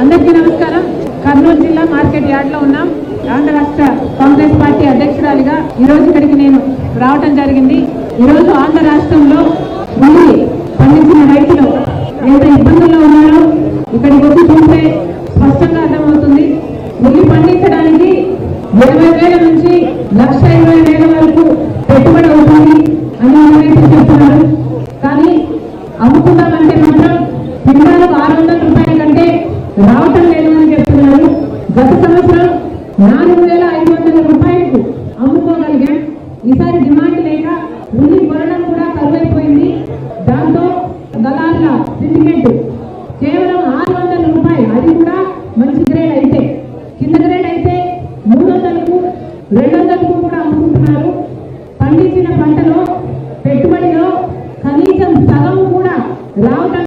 అందరికీ నమస్కారం. కర్నూలు జిల్లా మార్కెట్ యార్డ్లో ఉన్నాం. ఆంధ్ర రాష్ట్ర కాంగ్రెస్ పార్టీ అధ్యక్షురాలిగా ఈ రోజు ఇక్కడికి నేను రావటం జరిగింది. ఈ రోజు ఆంధ్ర రాష్ట్రంలో ఉల్లి పండించిన రైతులు ఎంత ఇబ్బందుల్లో ఉన్నారో ఇక్కడికి వచ్చి చూస్తే స్పష్టంగా అర్థమవుతుంది. ఉల్లి పండించడానికి ఇరవై వేల నుంచి లక్ష ఇరవై వేల వరకు పెట్టుబడి అవుతుంది అని రైతులు చెప్తున్నారు కానీ అమ్ముకుందామంటే మాత్రం పిల్లలకు ఆరు ఈసారి డిమాండ్ లేక ఉల్లి కొనడం కూడా కరువైపోయింది. దాంతో దళాల సిండికేట్ కేవలం ఆరు వందల రూపాయలు. అది కూడా మంచి గ్రేడ్ అయితే. కింద గ్రేడ్ అయితే మూడు వందలకు రెండు వందలకు కూడా అమ్ముకుంటున్నారు. పండించిన పంటలో పెట్టుబడిలో కనీసం సగం కూడా రావటం